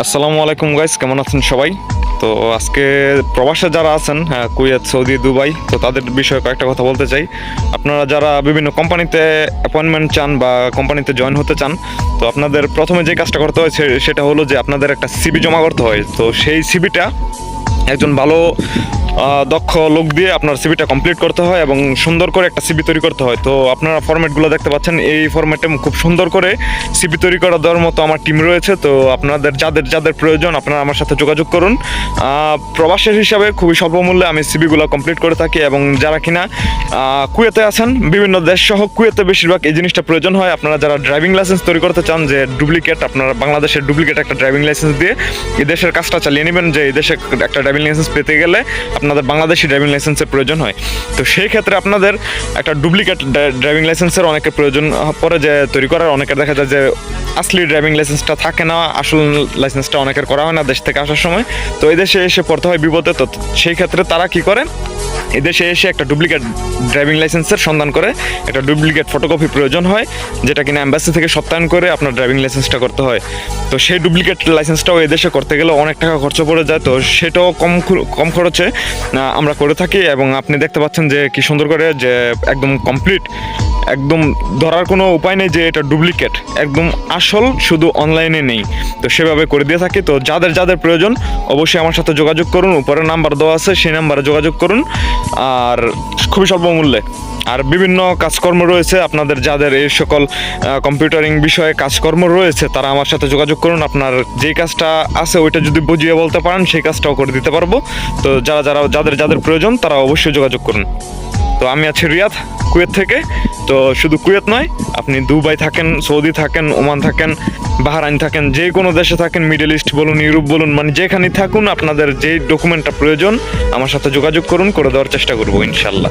আসসালামু আলাইকুম গাইস কেমন আছেন সবাই? তো আজকে প্রবাসে যারা আছেন হ্যাঁ, কুয়েত সৌদি দুবাই তো তাদের বিষয়ে কয়েকটা কথা বলতে চাই। আপনারা যারা বিভিন্ন কোম্পানিতে অ্যাপয়েন্টমেন্ট চান বা কোম্পানিতে জয়েন হতে চান তো আপনাদের প্রথমে যে কাজটা করতে হয় সেটা হলো যে আপনাদের একটা সিবি জমা করতে হয়। তো সেই সিবিটা একজন ভালো দক্ষ লোক দিয়ে আপনার সিবিটা কমপ্লিট করতে হয় এবং সুন্দর করে একটা সিবি তৈরি করতে হয়। তো আপনারা ফরম্যাটগুলো দেখতে পাচ্ছেন, এই ফরম্যাটে খুব সুন্দর করে সিবি তৈরি করা দেওয়ার মতো আমার টিম রয়েছে। তো আপনাদের, যাদের যাদের প্রয়োজন আপনারা আমার সাথে যোগাযোগ করুন। প্রবাসের হিসাবে খুবই স্বল্প মূল্যে আমি সিবিগুলো কমপ্লিট করে থাকি এবং যারা কিনা কুয়েতে আছেন, বিভিন্ন দেশ সহ কুয়েতে বেশিরভাগ এই জিনিসটা প্রয়োজন হয়। আপনারা যারা ড্রাইভিং লাইসেন্স তৈরি করতে চান, যে ডুপ্লিকেট আপনারা বাংলাদেশের ডুপ্লিকেট একটা ড্রাইভিং লাইসেন্স দিয়ে এই দেশের কাজটা চালিয়ে নেবেন, যে এই দেশে একটা ড্রাইভিং লাইসেন্স পেতে গেলে আপনাদের বাংলাদেশি ড্রাইভিং লাইসেন্সের প্রয়োজন হয়। তো সেই ক্ষেত্রে আপনাদের একটা ডুপ্লিকেট ড্রাইভিং লাইসেন্সের অনেকের প্রয়োজন পরে যে তৈরি করার, অনেকের দেখা যায় যে আসলি ড্রাইভিং লাইসেন্সটা থাকে না, আসল লাইসেন্সটা অনেকের করা হয় না দেশ থেকে আসার সময়। তো এই দেশে এসে পড়তে হয় বিপদে, তো সেই ক্ষেত্রে তারা কি করে এদেশে এসে একটা ডুপ্লিকেট ড্রাইভিং লাইসেন্সের সন্ধান করে, একটা ডুপ্লিকেট ফটোকপি প্রয়োজন হয়, যেটা কিনা অ্যাম্বাসি থেকে সত্যায়ন করে আপনার ড্রাইভিং লাইসেন্সটা করতে হয়। তো সেই ডুপ্লিকেট লাইসেন্সটাও এদেশে করতে গেলে অনেক টাকা খরচ পড়ে যায়, তো সেটাও কম কম খরচে আমরা করে থাকি এবং আপনি দেখতে পাচ্ছেন যে কি সুন্দর করে যে একদম কমপ্লিট একদম ধরার কোনো উপায় নেই যে এটা ডুপ্লিকেট। একদম আসল শুধু অনলাইনে নেই। তো সেভাবে করে দিয়ে থাকি। তো যাদের যাদের প্রয়োজন, অবশ্যই আমার সাথে যোগাযোগ করুন। উপরে নাম্বার দেওয়া আছে, সেই নাম্বারে যোগাযোগ করুন। আর খুবই স্বল্প মূল্যে। আর বিভিন্ন কাজকর্ম রয়েছে। আপনাদের যাদের এই সকল কম্পিউটারিং বিষয়ে কাজকর্ম রয়েছে, তারা আমার সাথে যোগাযোগ করুন। আপনার যেই কাজটা আছে, ওইটা যদি বুঝিয়ে বলতে পারেন, সেই কাজটাও করে দিতে পারব। তো যারা যারা, যাদের যাদের প্রয়োজন, তারা অবশ্যই যোগাযোগ করুন। তো আমি আছি রিয়াদ, কুয়েত থেকে। তো শুধু কুয়েত নয়, আপনি দুবাই থাকেন, সৌদি থাকেন, ওমান থাকেন, বাহারাইন থাকেন, যে কোনো দেশে থাকেন, মিডল ইস্ট বলুন, ইউরোপ বলুন মানে যেখানেই থাকুন, আপনাদের যেই ডকুমেন্টটা প্রয়োজন, আমার সাথে যোগাযোগ করুন, করে দেওয়ার চেষ্টা করব, ইনশাল্লাহ।